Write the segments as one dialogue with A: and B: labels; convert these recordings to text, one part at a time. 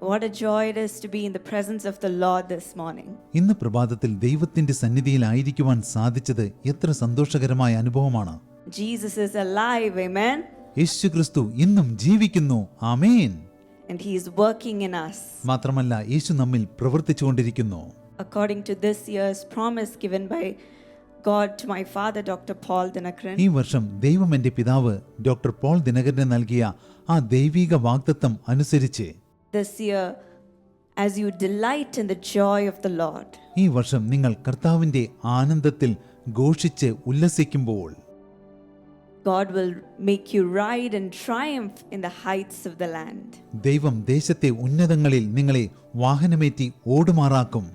A: What a joy it is to be in the presence of the Lord this morning.
B: ഇന്ന് പ്രഭാതത്തിൽ ദൈവത്തിന്റെ സന്നിധിയിലായിരിക്കുവാൻ സാധിച്ചത് എത്ര സന്തോഷകരമായ അനുഭവമാണ്
A: Jesus is alive, amen?
B: യേശുക്രിസ്തു ഇന്നും ജീവിക്കുന്നു ആമേൻ
A: And he is working in us.
B: മാത്രമല്ല യേശു നമ്മിൽ പ്രവർത്തിച്ചുകൊണ്ടിരിക്കുന്നു
A: According to this year's promise given by God to my father, Dr. Paul Dinakaran.
B: ഈ വർഷം ദൈവം പിതാവ് ഡോക്ടർ പോൾ ദിനകരന് നൽകിയ ആ ദൈവിക വാഗ്ദത്തം അനുസരിച്ച്
A: this year, as you delight in the joy of the Lord,
B: ഈ വർഷം നിങ്ങൾ കർത്താവിന്റെ ആനന്ദത്തിൽ ഘോഷിച്ച് ഉല്ലസിക്കുമ്പോൾ
A: God will make you ride and triumph in the heights of the land.
B: ദൈവം ദേശത്തെ ഉന്നതങ്ങളിൽ നിങ്ങളെ വാഹനമേറ്റി ഓടുമാറാക്കും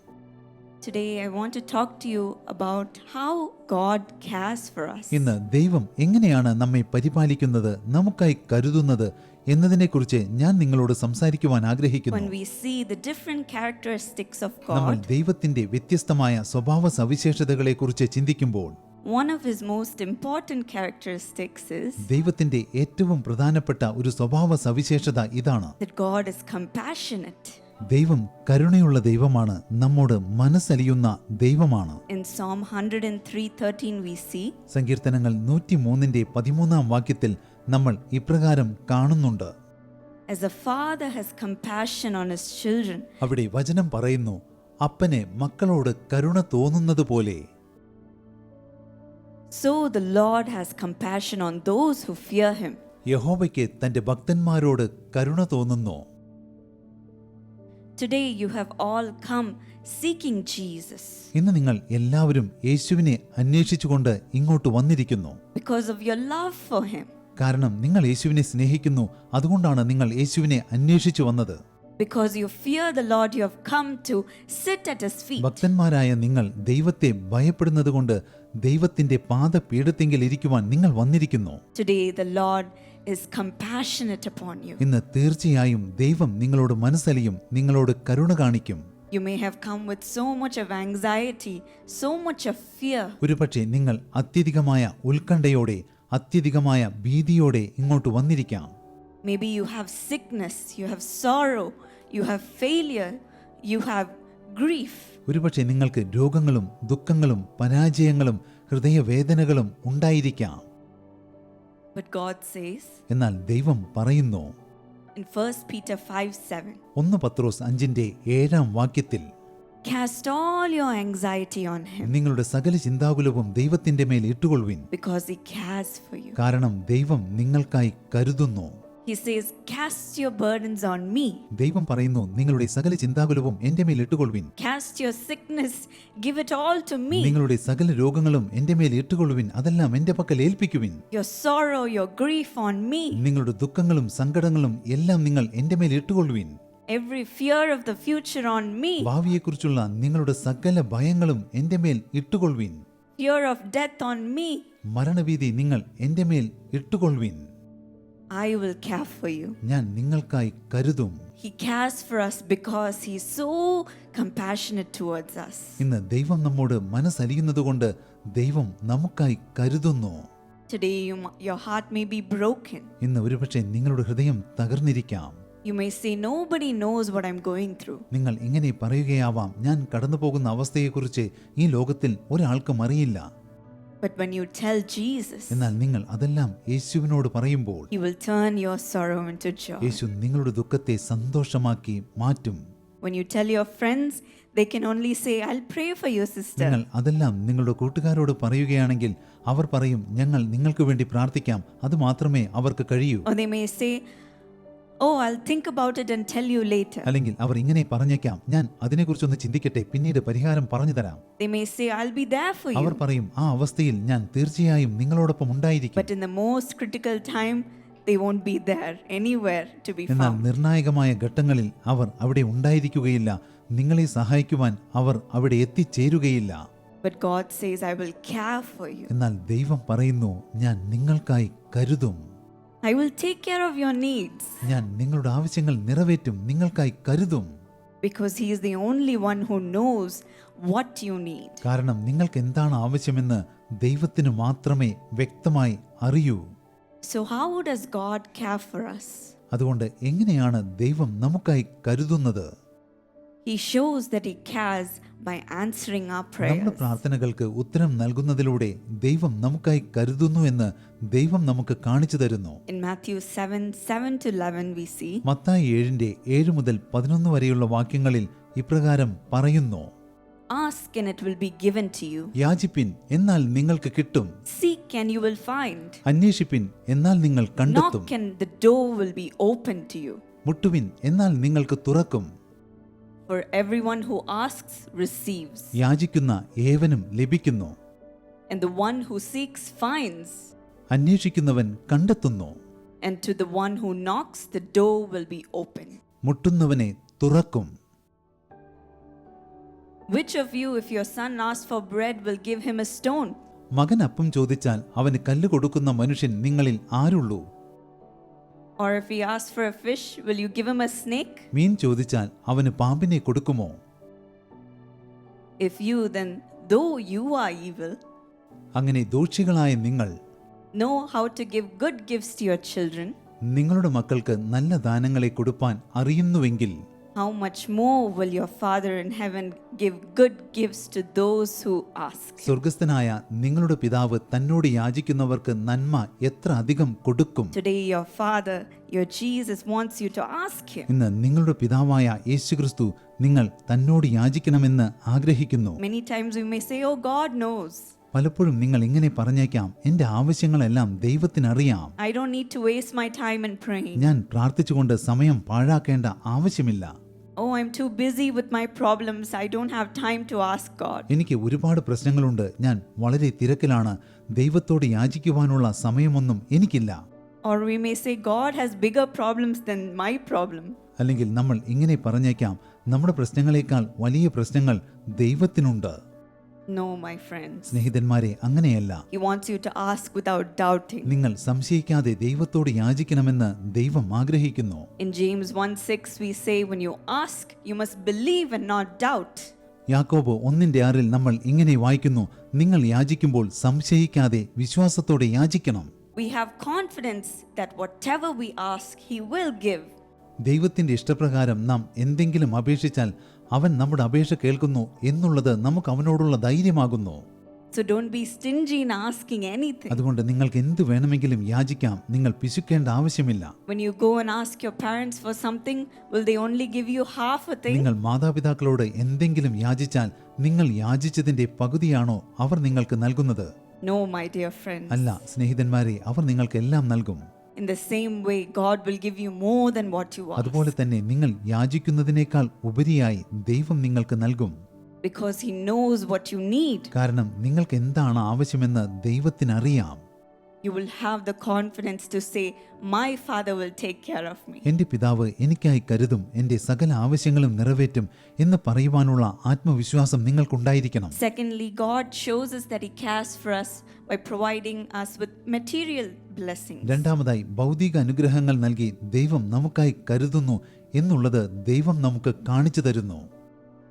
A: Today, I want to talk to you about how God cares for us.
B: ഇന്ന് ദൈവം എങ്ങനെയാണ് നമ്മെ പരിപാലിക്കുന്നത് നമുക്കായി കരുതുന്നത് എന്നതിനെക്കുറിച്ച് ഞാൻ നിങ്ങളോട് സംസാരിക്കുവാൻ ആഗ്രഹിക്കുന്നു. നമ്മൾ ദൈവത്തിന്റെ വ്യത്യസ്തമായ സ്വഭാവ സവിശേഷതകളെക്കുറിച്ച് ചിന്തിക്കുമ്പോൾ
A: one of his most important characteristics is
B: ദൈവത്തിന്റെ ഏറ്റവും പ്രധാനപ്പെട്ട ഒരു സ്വഭാവ സവിശേഷത ഇതാണ്.
A: that God is compassionate.
B: ദൈവം കരുണയുള്ള ദൈവമാണ് നമ്മോട് മനസ്സലിയുന്ന ദൈവമാണ്.
A: In Psalm 103:13 we see,
B: സങ്കീർത്തനങ്ങൾ നൂറ്റി മൂന്നിന്റെ പതിമൂന്നാം വാക്യത്തിൽ നമ്മൾ ഇപ്രകാരം കാണുന്നുണ്ട്
A: as a father has compassion on his children,
B: അവിടെ വചനം പറയുന്നു അപ്പനെ മക്കളോട് കരുണ തോന്നുന്നത് പോലെ
A: so the Lord has compassion on those who fear him.
B: യഹോവയ്ക്ക് തന്റെ ഭക്തന്മാരോട് കരുണ തോന്നുന്നു
A: Today you have all come seeking Jesus
B: ഇന്ന് നിങ്ങൾ എല്ലാവരും യേശുവിനെ അന്വേഷിച്ചുകൊണ്ട് ഇങ്ങോട്ട് വന്നിരിക്കുന്നു
A: because of your love for him,
B: കാരണം നിങ്ങൾ യേശുവിനെ സ്നേഹിക്കുന്നു. അതുകൊണ്ടാണ് നിങ്ങൾ യേശുവിനെ അന്വേഷിച്ചു വന്നത്.
A: Because you fear the Lord, you have come to sit at his feet.
B: ഭക്തന്മാരായ നിങ്ങൾ ദൈവത്തെ ഭയപ്പെടുന്നതുകൊണ്ട് ദൈവത്തിന്റെ പാദപീഠത്തെങ്കിൽ ഇരിക്കുവാൻ നിങ്ങൾ വന്നിരിക്കുന്നു.
A: Today the Lord is compassionate upon you.
B: ഇന്ന് തീർച്ചയായും ദൈവം നിങ്ങളോട് മനസ്സലിയും നിങ്ങളോട് കരുണ കാണിക്കും.
A: You may have come with so much of anxiety, so much of fear,
B: ഒരുപക്ഷെ നിങ്ങൾ അത്യധികമായ ഉത്കണ്ഠയോടെ അത്യധികമായ ഭീതിയോടെ ഇങ്ങോട്ട് വന്നിരിക്കാം.
A: May be you have sickness you have sorrow you have failure you have grief
B: ഒരുപക്ഷെ നിങ്ങൾക്ക് രോഗങ്ങളും ദുഃഖങ്ങളും പരാജയങ്ങളും ഹൃദയവേദനകളും ഉണ്ടായിരിക്കാം.
A: But God says
B: എന്നാൽ ദൈവം പറയുന്നു.
A: in 1 Peter 5 7,
B: ഒന്ന് പത്രോസ് അഞ്ചിന്റെ ഏഴാം വാക്യത്തിൽ
A: cast all your anxiety on Him.
B: നിങ്ങളുടെ സകല ചിന്താകുലവും ദൈവത്തിന്റെ മേൽ ഇട്ടുകൊള്ളുവിൻ.
A: Because He cares for you.
B: കാരണം ദൈവം നിങ്ങൾക്കായി കരുതുന്നു.
A: He says, Cast your burdens on me,
B: ദൈവം പറയുന്നു നിങ്ങളുടെ സകല ചിന്താകുലവും എന്റെ മേൽ ഇട്ടുകൊള്ളുവിൻ.
A: Cast your sickness, give it all to me.
B: നിങ്ങളുടെ സകല രോഗങ്ങളും എന്റെ മേൽ ഇട്ടുകൊള്ളുവിൻ അതെല്ലാം എന്റെ പക്കൽ ഏൽപ്പിക്കുവിൻ.
A: Your sorrow, your grief on me.
B: നിങ്ങളുടെ ദുഃഖങ്ങളും സങ്കടങ്ങളും എല്ലാം നിങ്ങൾ എന്റെ മേൽ ഇട്ടുകൊള്ളുവിൻ.
A: Every fear of the future on me.
B: ഭാവിയെക്കുറിച്ചുള്ള നിങ്ങളുടെ സകല ഭയങ്ങളും എന്റെ മേൽ ഇട്ടുകൊള്ളുവിൻ
A: Fear of death on me.
B: മരണഭീതി നിങ്ങൾ എന്റെ മേൽ ഇട്ടുകൊള്ളുവിൻ
A: I will care for you.
B: ഞാൻ നിങ്ങൾക്കായി കരുതും
A: He cares for us because he is so compassionate towards us.
B: ഇന്ന് ദൈവം നമ്മോട് മനസ്സലിയുന്നതുകൊണ്ട് ദൈവം നമുക്കായി കരുതുന്നു
A: Today, you, your heart may be broken.
B: ഇന്ന് ഒരുപക്ഷെ നിങ്ങളുടെ ഹൃദയം തകർന്നിരിക്കാം
A: You may say, knows what I'm going through
B: നിങ്ങൾ ഇങ്ങനെ പറയുകയാവാം. ഞാൻ കടന്നു പോകുന്ന അവസ്ഥയെക്കുറിച്ച് ഈ ലോകത്തിൽ ഒരാൾക്കും അറിയില്ല.
A: But when you tell Jesus,
B: എന്നാൽ നിങ്ങൾ അതെല്ലാം യേശുവിനോട് പറയുമ്പോൾ
A: He will turn your sorrow into joy.
B: യേശു നിങ്ങളുടെ ദുഃഖത്തെ സന്തോഷമാക്കി മാറ്റും.
A: When you tell your friends, they can only say, I'll pray for you, sister.
B: നിങ്ങൾ അതെല്ലാം നിങ്ങളുടെ കൂട്ടുകാരോട് പറയുകയാണെങ്കിൽ അവർ പറയും ഞങ്ങൾ നിങ്ങൾക്ക് വേണ്ടി പ്രാർത്ഥിക്കാം. അത് മാത്രമേ അവർക്ക് കഴിയൂ.
A: Or they may say, Oh, I'll think about it and tell you later.
B: അല്ലെങ്കിൽ അവർ ഇങ്ങനെ പറഞ്ഞേക്കാം ഞാൻ അതിനെക്കുറിച്ചൊന്ന് ചിന്തിക്കട്ടെ പിന്നീട് പരിഹാരം പറഞ്ഞു തരാം
A: They may say, I'll be there for
B: our
A: you.
B: പറയും ആ അവസ്ഥയിൽ ഞാൻ തീർച്ചയായും നിങ്ങളോടൊപ്പം ഉണ്ടായിരിക്കും
A: But in the most critical time, they won't be there anywhere to be
B: എന്നാൽ
A: found.
B: നിർണായകമായ ഘട്ടങ്ങളിൽ അവർ അവിടെ ഉണ്ടായിരിക്കുകയില്ല നിങ്ങളെ സഹായിക്കുവാൻ അവർ അവിടെ എത്തിച്ചേരുകയില്ല
A: But God says, I will care for you.
B: എന്നാൽ ദൈവം പറയുന്നു ഞാൻ നിങ്ങൾക്കായി കരുതും
A: I will take care of your needs
B: ഞാൻ നിങ്ങളുടെ ആവശ്യങ്ങൾ നിറവേറ്റും നിങ്ങൾക്കായി കരുതും
A: because He is the only one who knows what you need.
B: കാരണം നിങ്ങൾക്ക് എന്താണ് ആവശ്യമെന്ന് ദൈവത്തിന് മാത്രമേ വ്യക്തമായി അറിയൂ
A: So, how does God care for us?
B: അതുകൊണ്ട് എങ്ങനെയാണ് ദൈവം നമുക്കായി കരുതുന്നത്
A: He shows that He cares by answering our prayers.
B: നമ്മുടെ പ്രാർത്ഥനകൾക്ക് ഉത്തരം നൽകുന്നതിലൂടെ ദൈവം നമുക്കായി കരുതുന്നു എന്ന് ദൈവം നമുക്ക് കാണിച്ചു തരുന്നു
A: In Matthew 7 7 to 11, we see,
B: Mathai ഏഴിന്റെ ഏഴ് മുതൽ പതിനൊന്ന് വരെയുള്ള വാക്യങ്ങളിൽ ഇപ്രകാരം പറയുന്നു
A: Ask and it will be given to you.
B: യാചിപ്പിൻ എന്നാൽ നിങ്ങൾക്ക് കിട്ടും
A: Seek and you will find.
B: അന്വേഷിപ്പിൻ എന്നാൽ നിങ്ങൾ കണ്ടെത്തും
A: Knock and the door will be opened to you.
B: മുട്ടുവിൻ എന്നാൽ നിങ്ങൾക്ക് തുറക്കും
A: For everyone who asks receives,
B: യാചിക്കുന്ന ഏവനും ലഭിക്കുന്നു
A: and the one who seeks finds,
B: അന്വേഷിക്കുന്നവൻ കണ്ടെത്തുന്നു
A: and to the one who knocks, the door will be open.
B: മുട്ടുന്നവനെ തുറക്കും
A: Which of you, if your son asks for bread, will give him a stone?
B: മകൻ അപ്പം ചോദിച്ചാൽ അവന് കല്ല് കൊടുക്കുന്ന മനുഷ്യൻ നിങ്ങളിൽ ആരുള്ളൂ
A: Or if he asks for a fish, will you give him a snake?
B: മീൻ ചോദിച്ചാൽ അവന് പാമ്പിനെ കൊടുക്കുമോ
A: If you, then, though you are evil,
B: അങ്ങനെ ദോഷികളായ നിങ്ങൾ
A: know how to give good gifts to your children,
B: നിങ്ങളുടെ മക്കൾക്ക് നല്ല ദാനങ്ങളെ കൊടുപ്പാൻ അറിയുന്നുവെങ്കിൽ
A: how much more will your Father in heaven give good gifts to those who ask?
B: സ്വർഗസ്ഥനായ നിങ്ങളുടെ പിതാവ് തന്നോട് യാചിക്കുന്നവർക്ക് നന്മ എത്ര അധികം കൊടുക്കും
A: Today, your Father, your Jesus, wants you to ask Him.
B: ഇന്ന് നിങ്ങളുടെ പിതാവായ യേശുക്രിസ്തു നിങ്ങൾ തന്നോട് യാചിക്കണമെന്ന് ആഗ്രഹിക്കുന്നു
A: Many times we may say, Oh, God knows.
B: പലപ്പോഴും നിങ്ങൾ ഇങ്ങനെ പറഞ്ഞേക്കാം എന്റെ ആവശ്യങ്ങളെല്ലാം ദൈവത്തിനറിയാം.
A: I don't need to waste my time and pray
B: ഞാൻ പ്രാർത്ഥിച്ചുകൊണ്ട് സമയം പാഴാക്കേണ്ട ആവശ്യമില്ല.
A: ഓ I'm too busy with my problems I don't have time to ask God
B: എനിക്ക് ഒരുപാട് പ്രശ്നങ്ങളുണ്ട്. ഞാൻ വളരെ തിരക്കിലാണ്. ദൈവത്തോട് യാചിക്കുവാനുള്ള സമയമൊന്നും എനിക്കില്ല.
A: Or we may say God has bigger problems than my problem
B: അല്ലെങ്കിൽ നമ്മൾ ഇങ്ങനെ പറഞ്ഞേക്കാം നമ്മുടെ പ്രശ്നങ്ങളെക്കാൾ വലിയ പ്രശ്നങ്ങൾ ദൈവത്തിനുണ്ട്.
A: No, my friends.
B: സ്നേഹിതന്മാരെ അങ്ങനെയല്ല
A: He wants you to ask without doubting.
B: നിങ്ങൾ സംശയിക്കാതെ ദൈവത്തോട് യാചിക്കണമെന്ന് ദൈവം ആഗ്രഹിക്കുന്നു
A: In James 1 6, we say, When you ask, you must believe and not doubt.
B: യാക്കോബ് ഒന്നിന്റെ ആറിൽ നമ്മൾ ഇങ്ങനെ വായിക്കുന്നു നിങ്ങൾ യാചിക്കുമ്പോൾ സംശയിക്കാതെ വിശ്വാസത്തോടെ യാചിക്കണം
A: We have confidence that whatever we ask, He will give.
B: ദൈവത്തിന്റെ ഇഷ്ടപ്രകാരം നാം എന്തെങ്കിലും അപേക്ഷിച്ചാൽ അവൻ നമ്മുടെ അപേക്ഷ കേൾക്കുന്നു എന്നുള്ളത് നമുക്ക് അവനോടുള്ള ധൈര്യമാകുന്നു
A: So don't be stingy in asking anything.
B: അതുകൊണ്ട് നിങ്ങൾക്ക് എന്ത് വേണമെങ്കിലും യാചിക്കാം നിങ്ങൾ പിശുക്കേണ്ട ആവശ്യമില്ല
A: When you go and ask your parents for something, will they only give you half a thing?
B: നിങ്ങൾ മാതാപിതാക്കളോട് എന്തെങ്കിലും യാചിച്ചാൽ നിങ്ങൾ യാചിച്ചതിന്റെ പകുതിയാണോ അവർ നിങ്ങൾക്ക് നൽകുന്നത്
A: No, my dear friends.
B: അല്ല സ്നേഹിതന്മാരെ അവർ നിങ്ങൾക്ക് എല്ലാം നൽകും അതുപോലെ തന്നെ നിങ്ങൾ യാചിക്കുന്നതിനേക്കാൾ ഉപരിയായി ദൈവം നിങ്ങൾക്ക് നൽകും.
A: Because he knows what you need
B: കാരണം നിങ്ങൾക്ക് എന്താണ് ആവശ്യമെന്ന ദൈവത്തിന് അറിയാം
A: You will have the confidence to say, My Father will take care of me.
B: എന്റെ പിതാവ് എനിക്കായി കരുതും എന്റെ സകല ആവശ്യങ്ങളും നിറവേറ്റും എന്ന് പറയുവാനുള്ള ആത്മവിശ്വാസം നിങ്ങൾക്കുണ്ടായിരിക്കണം
A: Secondly, God shows us that He cares for us by providing us with material blessings.
B: രണ്ടാമതായി ഭൗതിക അനുഗ്രഹങ്ങൾ നൽകി ദൈവം നമുക്കായി കരുതുന്നു എന്നുള്ളത് ദൈവം നമുക്ക് കാണിച്ചു തരുന്നു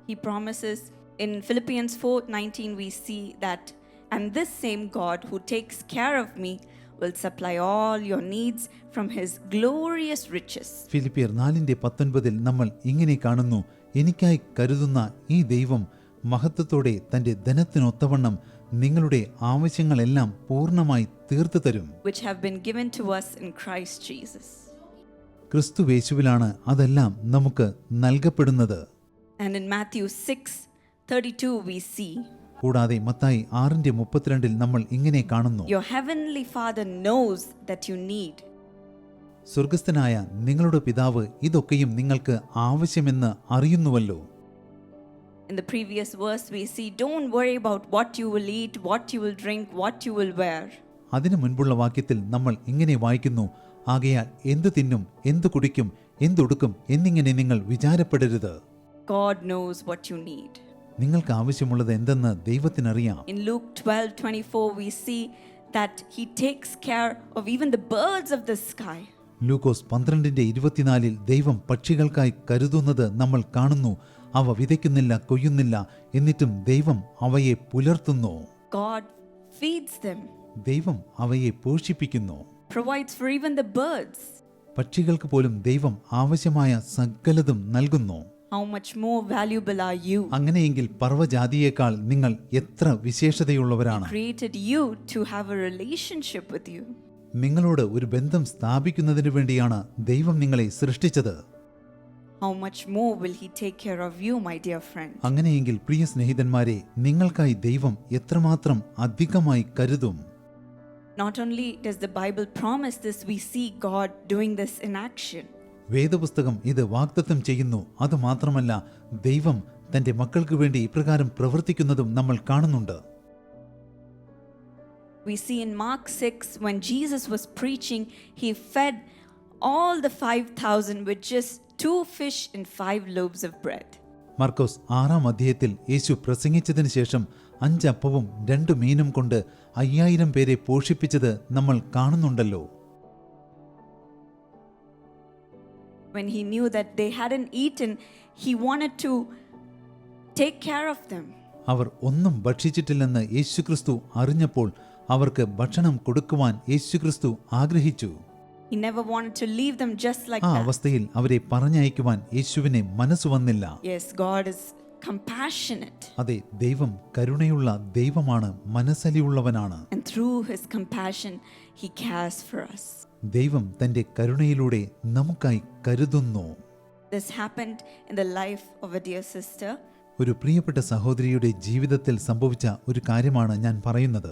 A: He promises in Philippians 4:19 we see that and this same God who takes care of me will supply all your needs from his glorious riches.
B: ഫിലിപ്പിയർ നാലിൻ്റെ പത്തൊൻപതിൽ നമ്മൾ ഇങ്ങനെ കാണുന്നു എനിക്കായി കരുതുന്ന ഈ ദൈവം മഹത്വത്തോടെ തൻ്റെ ധനത്തിനൊത്തവണ്ണം നിങ്ങളുടെ ആവശ്യങ്ങളെല്ലാം പൂർണ്ണമായി തീർത്തു തരും
A: which have been given to us in Christ Jesus.
B: ക്രിസ്തുവേശുവിലാണ് അതെല്ലാം നമുക്ക് നൽകപ്പെടുന്നത്
A: And in Matthew 6:32 we see
B: കൂടാതെ മത്തായി ആറിന്റെ മുപ്പത്തിരണ്ടിൽ നമ്മൾ ഇങ്ങനെ കാണുന്നു
A: your heavenly Father knows that you need.
B: സ്വർഗസ്ഥനായ നിങ്ങളുടെ പിതാവ് ഇതൊക്കെയും നിങ്ങൾക്ക് ആവശ്യമെന്ന് അറിയുന്നുവല്ലോ
A: In the previous verse we see don't worry about what you will eat, what you will drink, what you will wear.
B: അതിനു മുൻപുള്ള വാക്യത്തിൽ നമ്മൾ ഇങ്ങനെ വായിക്കുന്നു ആകയാൽ എന്തു തിന്നും എന്തു കുടിക്കും എന്തുടുക്കും എന്നിങ്ങനെ നിങ്ങൾ വിചാരപ്പെടരുത്
A: God knows what you need.
B: നിങ്ങൾക്ക് ആവശ്യമുള്ളത് എന്തെന്ന് ദൈവത്തിനറിയാം.
A: In Luke 12:24 we see that he takes care of even the birds of the sky.
B: ലൂക്കോസ് പന്ത്രണ്ടിന്റെ ഇരുപത്തിനാലിൽ ദൈവം പക്ഷികൾക്കായി കരുതുന്നത് നമ്മൾ കാണുന്നു. അവ വിതയ്ക്കുന്നില്ല കൊയ്യുന്നില്ല എന്നിട്ടും ദൈവം അവയെ പുലർത്തുന്നു.
A: God feeds them,
B: ദൈവം അവയെ പോഷിപ്പിക്കുന്നു.
A: Provides for even the birds.
B: പക്ഷികൾക്ക് പോലും ദൈവം ആവശ്യമായ സകലതും നൽകുന്നു.
A: How much more valuable are you?
B: അങ്ങനെയെങ്കിൽ പർവ്വജാതിയേക്കാൾ നിങ്ങൾ എത്ര വിശേഷതയുള്ളവരാണ്
A: Created you to have a relationship with you.
B: നിങ്ങളോട് ഒരു ബന്ധം സ്ഥാപിക്കുന്നതിനു വേണ്ടിയാണ് ദൈവം നിങ്ങളെ സൃഷ്ടിച്ചത്
A: How much more will He take care of you, my dear friend?
B: അങ്ങനെയെങ്കിൽ പ്രിയ സ്നേഹിതന്മാരെ നിങ്ങൾക്കായി ദൈവം എത്രമാത്രം അധികമായി കരുതും
A: Not only does the Bible promise this, we see God doing this in action.
B: വേദപുസ്തകം ഇത് വാഗ്ദത്തം ചെയ്യുന്നു. അതുമാത്രമല്ല ദൈവം തന്റെ മക്കൾക്ക് വേണ്ടി ഇപ്രകാരം പ്രവർത്തിക്കുന്നതും നമ്മൾ കാണുന്നുണ്ട്.
A: We see in Mark 6, when Jesus was preaching, he fed all the 5,000 with just two fish and five loaves of bread.
B: മർക്കോസ് ആറാം അധ്യായത്തിൽ യേശു പ്രസംഗിച്ചതിന് ശേഷം അഞ്ചപ്പവും രണ്ട് മീനും കൊണ്ട് അയ്യായിരം പേരെ പോഷിപ്പിച്ചത് നമ്മൾ കാണുന്നുണ്ടല്ലോ.
A: When he knew that they hadn't eaten, he wanted to take care of them.
B: അവർ ഒന്നും ഭക്ഷിച്ചിട്ടില്ലെന്ന് യേശുക്രിസ്തു അറിഞ്ഞപ്പോൾ അവർക്ക് ഭക്ഷണം കൊടുക്കുവാൻ യേശുക്രിസ്തു ആഗ്രഹിച്ചു
A: He never wanted to leave them just like
B: ആ
A: that.
B: അവസ്ഥയിൽ അവരെ പറഞ്ഞയക്കുവാൻ യേശുവിനെ മനസ്സ് വന്നില്ല
A: Yes, God is compassionate.
B: അതെ ദൈവം കരുണയുള്ള ദൈവമാണ് മനസ്സലിയുള്ളവനാണ്
A: And through his compassion, he cares for us.
B: ദൈവം തന്റെ കരുണയിലൂടെ നമുക്കായി കരുതുന്നു
A: This happened in the life of a dear sister.
B: ഒരു പ്രിയപ്പെട്ട സഹോദരിയുടെ ജീവിതത്തിൽ സംഭവിച്ച ഒരു കാര്യമാണ് ഞാൻ പറയുന്നത്.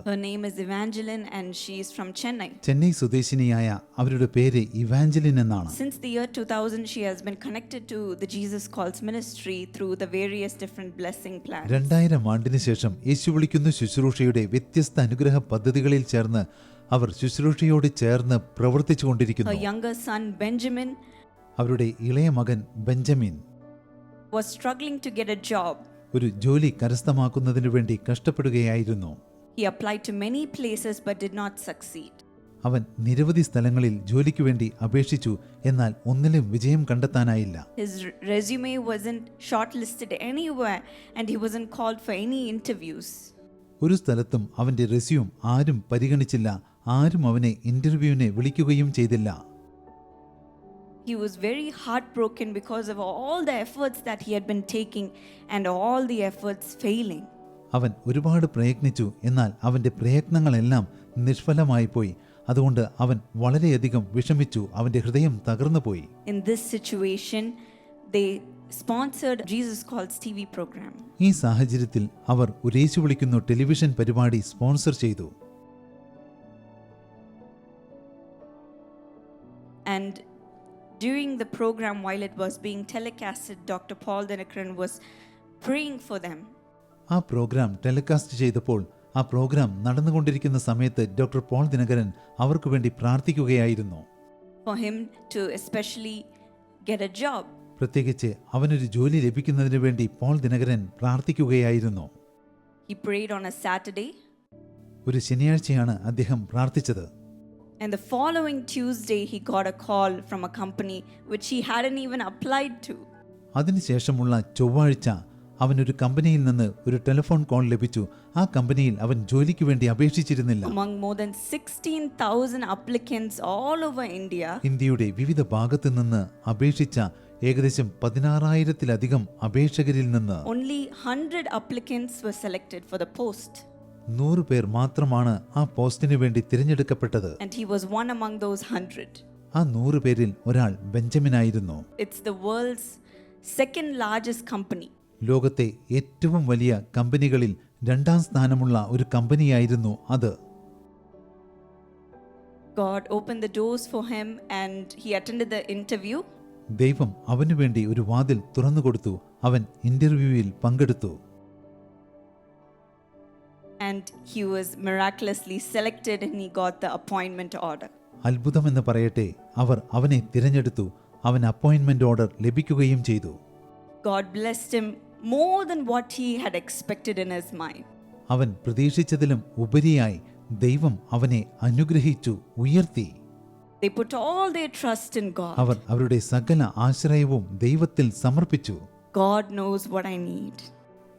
B: ചെന്നൈ സ്വദേശിനിയായ അവരുടെ പേര് ഇവാഞ്ചലിൻ എന്നാണ്.
A: Since the year 2000, she has been connected to the Jesus Calls ministry through the various different blessing plans.
B: രണ്ടായിരം ആണ്ടിന് ശേഷം യേശു വിളിക്കുന്ന ശുശ്രൂഷയുടെ വ്യത്യസ്ത അനുഗ്രഹ പദ്ധതികളിൽ ചേർന്ന് അവർ ശുശ്രൂഷയോട് ചേർന്ന് പ്രവർത്തിച്ചു
A: Her
B: കൊണ്ടിരിക്കുന്നു
A: younger son, Benjamin,
B: അവരുടെ ഇളയ മകൻ Benjamin.
A: Was struggling to get a job.
B: ഒരു ജോലി കരസ്ഥമാക്കുന്നതിനു വേണ്ടി കഷ്ടപ്പെടുകയായിരുന്നു
A: He applied to many places but did not succeed.
B: അവൻ നിരവധി സ്ഥലങ്ങളിൽ ജോലിക്ക് വേണ്ടി അപേക്ഷിച്ചു എന്നാൽ ഒന്നിലും വിജയം കണ്ടെത്താനായില്ല
A: His r- resume wasn't shortlisted anywhere and he wasn't called for any interviews.
B: ഒരു സ്ഥലത്തും അവന്റെ റെസ്യൂം ആരും പരിഗണിച്ചില്ല ആരും അവനെ ഇന്റർവ്യൂവിനെ വിളിക്കുകയും ചെയ്തില്ല
A: He was very heartbroken because of all the efforts that he had been taking and all the efforts failing.
B: അവൻ ഒരുപാട് പ്രയത്നിച്ചു എന്നാൽ അവന്റെ പ്രയത്നങ്ങളെല്ലാം നിഷ്ഫലമായി പോയി അതുകൊണ്ട് അവൻ വളരെയധികം വിഷമിച്ചു അവന്റെ ഹൃദയം തകർന്നുപോയി
A: In this situation, they sponsored Jesus Calls TV program.
B: ഈ സാഹചര്യത്തിൽ അവർ ഒരു യേശു വിളിക്കുന്നു ടെലിവിഷൻ പരിപാടി സ്പോൺസർ ചെയ്തു
A: And during the program, while it was being telecasted, Dr. Paul Dinakaran was praying for them.
B: ആ പ്രോഗ്രാം ടെലികാസ്റ്റ് ചെയ്തപ്പോൾ ആ പ്രോഗ്രാം നടന്നുകൊണ്ടിരിക്കുന്ന സമയത്ത് ഡോക്ടർ പോൾ ദിനകരൻ അവർക്ക് വേണ്ടി പ്രാർത്ഥിക്കുകയായിരുന്നു
A: for him to especially get a job.
B: പ്രത്യേകിച്ച് അവനൊരു ജോലി ലഭിക്കുന്നതിന് വേണ്ടി പോൾ ദിനകരൻ പ്രാർത്ഥിക്കുകയായിരുന്നു
A: He prayed on a Saturday,
B: ഒരു ശനിയാഴ്ചയാണ് അദ്ദേഹം പ്രാർത്ഥിച്ചത്
A: and the following Tuesday, he got a call from a company which he hadn't even applied to.
B: അതിനുശേഷമുള്ള ചൊവ്വാഴ്ച അവനൊരു കമ്പനിയിൽ നിന്ന് ഒരു ടെലിഫോൺ കോൾ ലഭിച്ചു ആ കമ്പനിയിൽ അവൻ ജോലിക്ക് വേണ്ടി അപേക്ഷിച്ചിരുന്നില്ല
A: Among more than 16,000 applicants all over India,
B: ഇന്ത്യയുടെ വിവിധ ഭാഗത്തു നിന്ന് അപേക്ഷിച്ച ഏകദേശം പതിനാറായിരത്തിലധികം അപേക്ഷകരിൽ നിന്ന്
A: only 100 applicants were selected for the post.
B: നൂറ് പേർ മാത്രമാണ് ആ പോസ്റ്റിന് വേണ്ടി തിരഞ്ഞെടുക്കപ്പെട്ടത്
A: And he was one among those 100.
B: ആ നൂറ് പേരിൽ ഒരാൾ ബെഞ്ചമിനായിരുന്നു
A: It's the world's second largest company.
B: ലോകത്തെ ഏറ്റവും വലിയ കമ്പനികളിൽ രണ്ടാം സ്ഥാനമുള്ള ഒരു കമ്പനിയായിരുന്നു അത്
A: God opened the doors for him and he attended the interview.
B: ദൈവം അവനു വേണ്ടി ഒരു വാതിൽ തുറന്നുകൊടുത്തു അവൻ ഇന്റർവ്യൂവിൽ പങ്കെടുത്തു
A: and he was miraculously selected and he got the appointment order.
B: അത്ഭുതമെന്ന് പറയട്ടെ അവർ അവനെ തിരഞ്ഞെടുത്തു അവൻ അപ്പോയിന്റ്മെന്റ് ഓർഡർ ലഭിക്കുകയും ചെയ്തു
A: God blessed him more than what he had expected in his mind.
B: അവൻ പ്രതീക്ഷിച്ചതിലും ഉപരിയായി ദൈവം അവനെ അനുഗ്രഹിച്ചു ഉയർത്തി
A: They put all their trust in God.
B: അവർ അവരുടെ സകല ആശ്രയവും ദൈവത്തിൽ സമർപ്പിച്ചു
A: God knows what I need,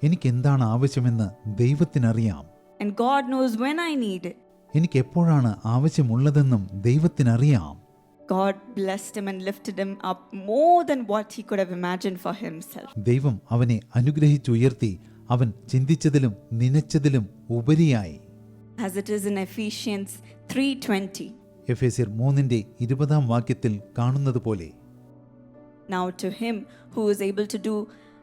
B: എനിക്ക് എന്താണ് ആവശ്യമെന്ന് ദൈവത്തിനറിയാം
A: and God knows when I need it.
B: എനിക്ക് എപ്പോഴാണ് ആവശ്യമുള്ളതെന്നും ദൈവത്തിനറിയാം
A: God blessed him and lifted him up more than what he could have imagined for himself.
B: ദൈവം അവനെ അനുഗ്രഹിച്ചുയർത്തി അവൻ ചിന്തിച്ചതിലും നനച്ചതിലും ഉപരിയായി
A: As it is in Ephesians 3:20.
B: എഫേസ്യർ മൂന്നിന്റെ ഇരുപതാം വാക്യത്തിൽ കാണുന്നത് പോലെ
A: Now to him who is able to do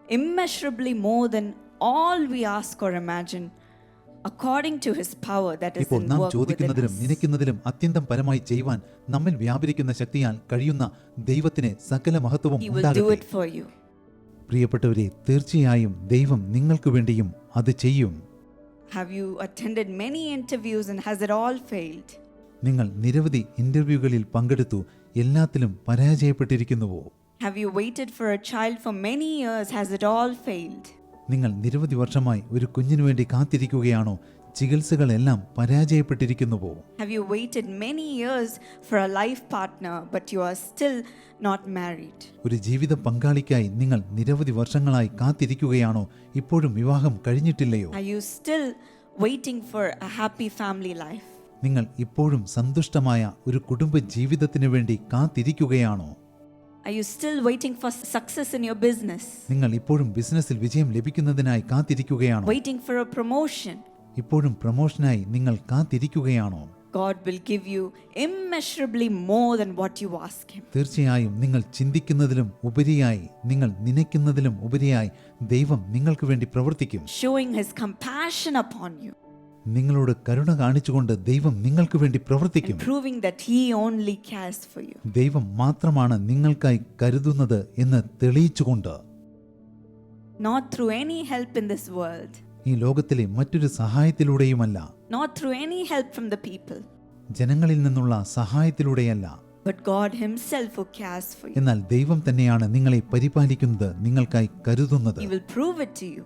A: immeasurably more than all we ask or imagine, according to his power that is
B: ഇപ്പോൾ
A: in
B: നാം
A: work within
B: ചോദിക്കുന്നതിലും
A: us.
B: നനയ്ക്കുന്നതിലും അത്യന്തം പരമായി ചെയ്യുവാൻ നമ്മിൽ വ്യാപരിക്കുന്ന ശക്തിയാൽ കഴിയുന്ന ദൈവത്തിന് സകല മഹത്വവും
A: He will do
B: ഉണ്ടാകട്ടെ
A: it for you.
B: പ്രിയപ്പെട്ടവരെ തീർച്ചയായും ദൈവം നിങ്ങൾക്ക് വേണ്ടിയും അത് ചെയ്യും
A: Have you attended many interviews and has it all failed?
B: നിങ്ങൾ നിരവധി ഇന്റർവ്യൂകളിൽ പങ്കെടുത്തു എല്ലാത്തിലും പരാജയപ്പെട്ടിരിക്കുന്നുവോ
A: Have you waited for a child for many years? Has it all failed?
B: നിങ്ങൾ നിരവധി വർഷമായി ഒരു കുഞ്ഞിനു വേണ്ടി കാത്തിരിക്കുകയാണോ? ചികിത്സകളെല്ലാം പരാജയപ്പെട്ടിരിക്കുന്നുവോ?
A: Have you waited many years for a life partner but you are still not married?
B: ഒരു ജീവിത പങ്കാളിക്കായി നിങ്ങൾ നിരവധി വർഷങ്ങളായി കാത്തിരിക്കുകയാണോ? ഇപ്പോഴും വിവാഹം കഴിഞ്ഞിട്ടില്ലയോ?
A: Are you still waiting for a happy family life?
B: നിങ്ങൾ ഇപ്പോഴും സന്തുഷ്ടമായ ഒരു കുടുംബ ജീവിതത്തിനു വേണ്ടി കാത്തിരിക്കുകയാണോ?
A: Are you still waiting for success in your business?
B: നിങ്ങൾ ഇപ്പോഴും ബിസിനസ്സിൽ വിജയം ലഭിക്കുന്നതിനായി കാത്തിരിക്കുകയാണോ
A: Waiting for a promotion?
B: ഇപ്പോഴും പ്രമോഷനായി നിങ്ങൾ കാത്തിരിക്കുകയാണോ
A: God will give you immeasurably more than what you ask Him.
B: തീർച്ചയായും നിങ്ങൾ ചിന്തിക്കുന്നതിലും ഉപരിയായി നിങ്ങൾ നനയ്ക്കുന്നതിലും ഉപരിയായി ദൈവം നിങ്ങൾക്ക് വേണ്ടി പ്രവർത്തിക്കും
A: Showing His compassion upon you
B: നിങ്ങളോട് കരുണ കാണിച്ചുകൊണ്ട് ദൈവം നിങ്ങൾക്ക് വേണ്ടി പ്രവർത്തിക്കും.
A: Proving that He only cares for you.
B: ദൈവം മാത്രമാണ് നിങ്ങൾക്കായി കരുതുന്നത് എന്ന് തെളിയിച്ചുകൊണ്ട്.
A: Not through any help in this world,
B: ഈ ലോകത്തിലെ മറ്റൊരു സഹായത്തിലൂടെയുമല്ല.
A: Not through any help from the people,
B: ജനങ്ങളിൽ നിന്നുള്ള സഹായത്തിലൂടെയല്ല.
A: But God Himself who cares for you.
B: എന്നാൽ ദൈവം തന്നെയാണ് നിങ്ങളെ പരിപാലിക്കുന്നത് നിങ്ങൾക്കായി കരുതുന്നത്.
A: He will prove it to you.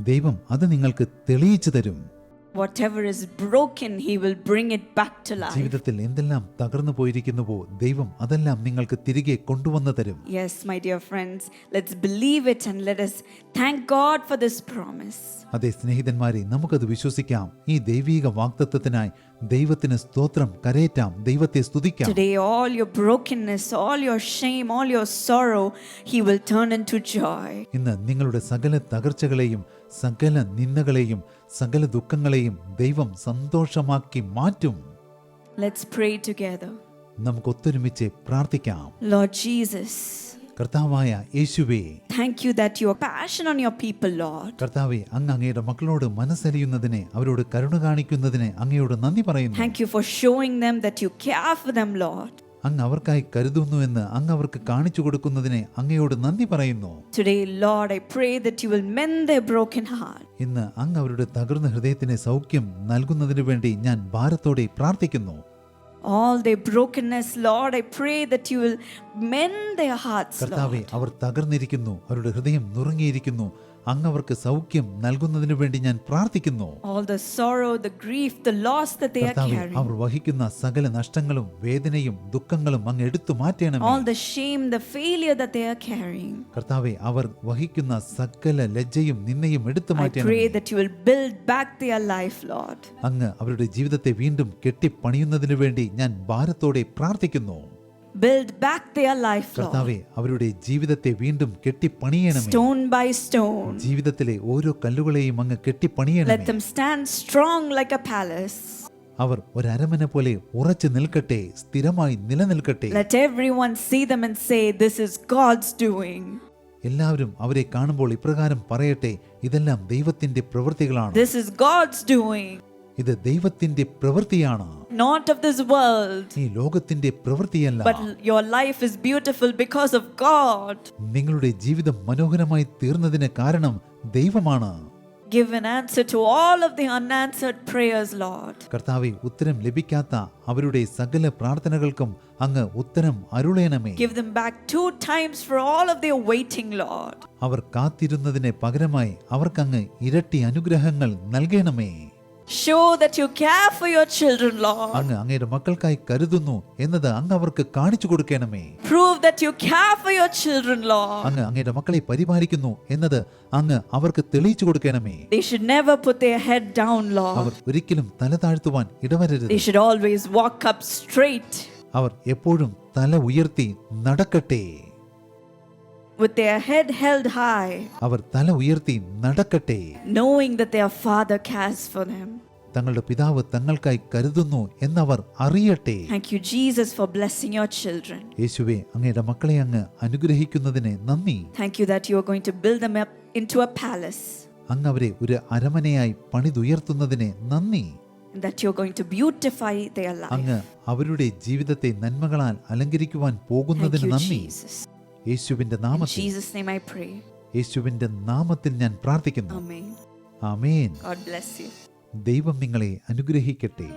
B: ദൈവം അത് നിങ്ങൾക്ക് തെളിയിച്ചു തരും.
A: Whatever is broken, He will bring it back to life.
B: ജീവിതത്തിൽ എന്തെല്ലാം തകർന്നു പോയിരിക്കുന്നുവോ ദൈവം അതെല്ലാം നിങ്ങൾക്ക് തിരികെ കൊണ്ടുവന്നു തരും
A: Yes, my dear friends, let's believe it and let us thank God for this promise.
B: അതെ സ്നേഹിതന്മാരെ നമുക്കത് വിശ്വസിക്കാം ഈ ദൈവിക വാഗ്ദത്തത്തിനായി ദൈവത്തിന് സ്തോത്രം കരയേറ്റാം ദൈവത്തെ സ്തുതിക്കാം
A: Today, all your brokenness, all your shame, all your sorrow, He will turn into joy.
B: ഇന്ന് നിങ്ങളുടെ സകല തകർച്ചകളെയും സകല നിന്ദകളെയും സകല ദുഃഖങ്ങളെയും ദൈവം സന്തോഷമാക്കി മാറ്റും
A: Let's pray together.
B: നമുക്ക് ഒത്തൊരുമിച്ച് പ്രാർത്ഥിക്കാം
A: Lord Jesus,
B: കർത്താവായ യേശുവേ
A: thank you that you have passion on your people, Lord.
B: കർത്താവേ അങ്ങ് അങ്ങയുടെ മക്കളോട് മനസ്സലിയുന്നതിനെ അവരോട് കരുണ കാണിക്കുന്നതിനെ അങ്ങയോട് നന്ദി പറയുന്നു
A: Thank you for showing them that you care for them, Lord.
B: അങ്ങ് അവർക്കായി കരുതുന്നുവെന്ന് അങ്ങ് അവർക്ക് കാണിച്ചു കൊടുക്കുന്നതിനെ അങ്ങയോട് നന്ദി പറയുന്നു
A: Today, Lord, I pray that you will mend their broken heart.
B: ഇന്ന് അങ്ങ് അവരുടെ തകർന്ന ഹൃദയത്തിന് സൗഖ്യം നൽകുന്നതിനു വേണ്ടി ഞാൻ ഭാരത്തോടെ പ്രാർത്ഥിക്കുന്നു
A: All their brokenness, Lord, I pray that you will
B: കർത്താവെ അവർ തകർന്നിരിക്കുന്നു. അവരുടെ ഹൃദയം നുറുങ്ങിയിരിക്കുന്നു. അങ്ങ് അവർക്ക് സൗഖ്യം നൽകുന്നതിനു വേണ്ടി ഞാൻ പ്രാർത്ഥിക്കുന്നു.
A: All the sorrow, the grief, the loss that they are
B: കർത്താവെ
A: carrying.
B: അവർ വഹിക്കുന്ന സകല നഷ്ടങ്ങളും വേദനയും ദുഃഖങ്ങളും അങ്ങ് എടുത്തു മാറ്റണമേ.
A: All the shame, the failure that they are carrying.
B: കർത്താവെ അവർ വഹിക്കുന്ന സകല ലജ്ജയും നിന്നയും എടുത്തു മാറ്റണമേ. അങ്ങ് അവരുടെ ജീവിതത്തെ വീണ്ടും കെട്ടിപ്പണിയുന്നതിനു വേണ്ടി ഞാൻ ഭാരത്തോടെ പ്രാർത്ഥിക്കുന്നു.
A: Build back their life, Lord.
B: കർത്താവെ അവരുടെ ജീവിതത്തെ വീണ്ടും കെട്ടിപ്പണിയണമേ
A: Stone by stone.
B: ജീവിതത്തിലെ ഓരോ കല്ലുകളെയും അങ്ങ്
A: Let
B: കെട്ടിപ്പണിയണമേ
A: them stand strong like a palace.
B: അവർ ഒരരമന പോലെ ഉറച്ചു നിൽക്കട്ടെ സ്ഥിരമായി നിലനിൽക്കട്ടെ
A: Let everyone see them and say, This is God's doing.
B: എല്ലാവരും അവരെ കാണുമ്പോൾ ഇപ്രകാരം പറയട്ടെ ഇതെല്ലാം ദൈവത്തിന്റെ പ്രവൃത്തികളാണ്
A: This is God's doing,
B: ഇത് ദൈവത്തിന്റെ പ്രവൃത്തിയാണ്
A: not of this world.
B: ഈ ലോകത്തിന്റെ പ്രവൃത്തിയല്ല
A: But your life is beautiful because of God.
B: നിങ്ങളുടെ ജീവിതം മനോഹരമായി തീർന്നതിന് കാരണം ദൈവമാണ്
A: Give an answer to all of the unanswered prayers, Lord.
B: കർത്താവെ ഉത്തരം ലഭിക്കാത്ത അവരുടെ സകല പ്രാർത്ഥനകൾക്കും അങ്ങ് ഉത്തരം അരുളേണമേ
A: Give them back two times for all of their waiting, Lord.
B: അവർ കാത്തിരുന്നതിന് പകരമായി അവർക്കങ്ങ് ഇരട്ടി അനുഗ്രഹങ്ങൾ നൽകണമേ
A: Show that you care for your children, Lord.
B: അങ്ങ് അങ്ങയുടെ മക്കൾക്കായി കരുതുന്നു എന്നത് അങ്ങ് അവർക്ക് കാണിച്ചു കൊടുക്കണമേ
A: Prove that you care for your children, Lord.
B: അങ്ങ് അങ്ങയുടെ മക്കളെ പരിപാലിക്കുന്നു എന്നത് അങ്ങ് അവർക്ക് തെളിയിച്ചു കൊടുക്കണമേ
A: They should never put their head down, Lord.
B: അവർ ഒരിക്കലും തല താഴ്ത്തുവാൻ ഇടവരരുത്
A: They should always walk up straight.
B: അവർ എപ്പോഴും തല ഉയർത്തി നടക്കട്ടെ
A: with their head held high,
B: അവർ തല ഉയർത്തി നടക്കട്ടെ
A: knowing that their Father cares for them.
B: തങ്ങളുടെ പിതാവ് തങ്ങൾക്കായി കരുതുന്നു എന്നവർ അറിയട്ടെ
A: Thank you, Jesus, for blessing your children.
B: യേശുവേ അങ്ങയുടെ മക്കളെ അങ്ങ് അനുഗ്രഹിക്കുന്നതിന് നന്ദി
A: Thank you that you are going to build them up into a palace
B: അങ്ങ് അവരെ ഒരു അരമനയായി പണിതുയർത്തുന്നതിന് നന്ദി
A: That that you're going to beautify their life.
B: അങ്ങ് അവരുടെ ജീവിതത്തെ നന്മകളാൽ അലങ്കരിക്കുവാൻ പോകുന്നതിന്
A: you,
B: നന്ദി. യേശുവിന്റെ നാമത്തിൽ
A: Jesus' name I pray.
B: യേശുവിന്റെ നാമത്തിൽ ഞാൻ പ്രാർത്ഥിക്കുന്നു
A: Amen.
B: Amen
A: God bless you.
B: ദൈവം നിങ്ങളെ അനുഗ്രഹിക്കട്ടെ